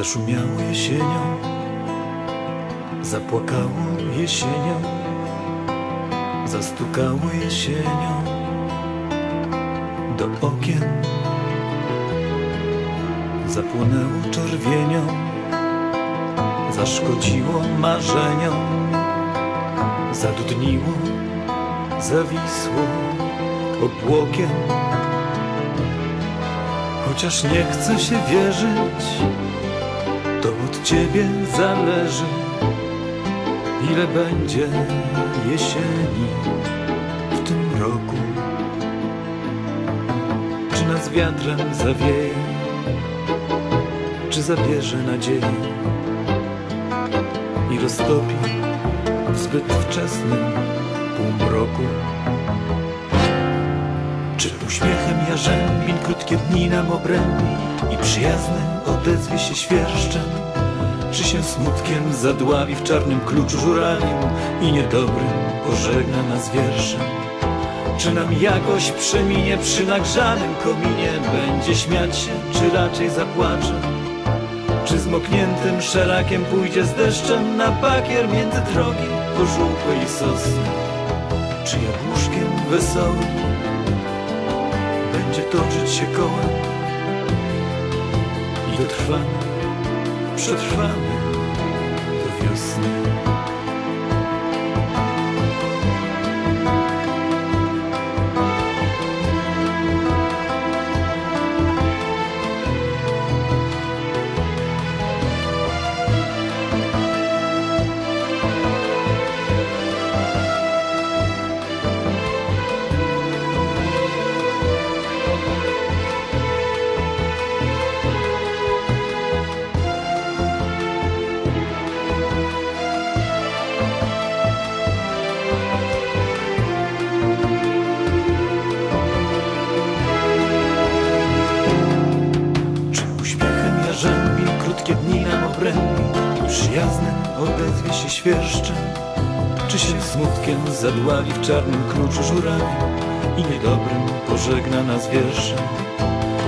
Zaszumiało jesienią, zapłakało jesienią, zastukało jesienią do okien, zapłonęło czerwienią, zaszkodziło marzeniom, zadudniło, zawisło obłokiem. Chociaż nie chce się wierzyć, to od ciebie zależy, ile będzie jesieni w tym roku. Czy nas wiatrem zawieje, czy zabierze nadzieję i roztopi w zbyt wczesnym półmroku. Czy uśmiechem jarzębin krótkie dni nam obrębi i przyjaznym odezwie się świerszczem? Czy się smutkiem zadławi w czarnym kluczu żuraniu i niedobrym pożegna nas wierszem? Czy nam jakoś przeminie przy nagrzanym kominie, będzie śmiać się, czy raczej zapłacze? Czy zmokniętym szelakiem pójdzie z deszczem na bakier między drogi pożółkłej sosny? Czy jabłuszkiem wesołym będzie toczyć się kołem i dotrwamy, przetrwamy do wiosny. I przyjaznym odezwie się świerszczem? Czy się smutkiem zadławi w czarnym kluczu żurawi i niedobrym pożegna nas wierszem?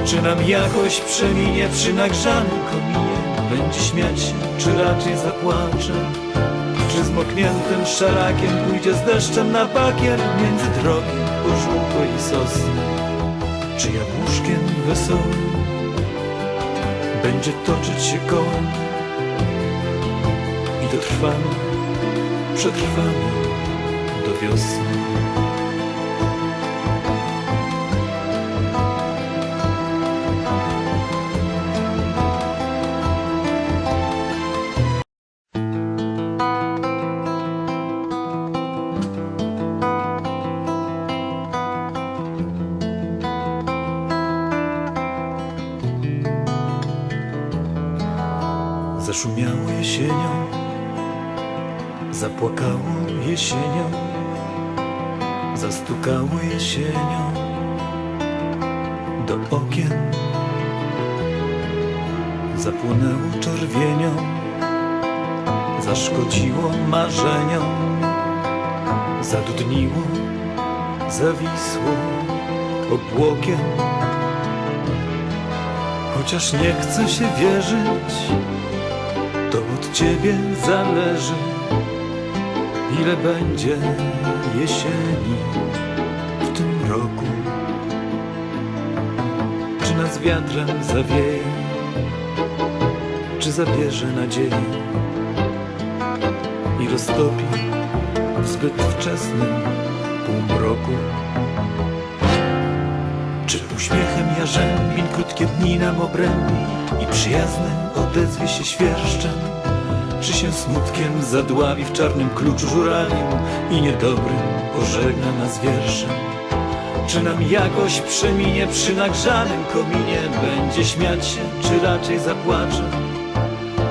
Czy nam jakoś przeminie przy nagrzanym kominie? Będzie śmiać się, czy raczej zapłacze? Czy zmokniętym szarakiem pójdzie z deszczem na bakier między drogi pożółkłej sosny? Czy jabłuszkiem wesołym będzie toczyć się kołem i dotrwamy, przetrwamy do wiosny. Zaszumiało jesienią, zapłakało jesienią, zastukało jesienią do okien, zapłonęło czerwienią, zaszkodziło marzeniom, zadudniło, zawisło obłokiem. Chociaż nie chce się wierzyć, to od ciebie zależy, ile będzie jesieni w tym roku. Czy nas wiatrem zawieje, czy zabierze nadzieję i roztopi w zbyt wczesnym półmroku. Czy uśmiechem jarzębin krótkie dni nam obrębi i przyjaznym odezwie się świerszczem? Czy się smutkiem zadławi w czarnym kluczu żuraniu i niedobrym pożegna nas wierszem? Czy nam jakoś przeminie przy nagrzanym kominie, będzie śmiać się, czy raczej zapłacze?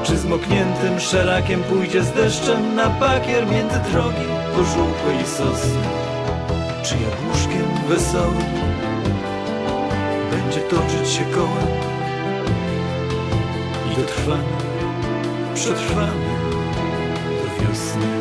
Czy zmokniętym szelakiem pójdzie z deszczem na bakier między drogi pożółkłej sosny? Czy jabłuszkiem wesołym będzie toczyć się kołem i dotrwamy, przetrwamy do wiosny.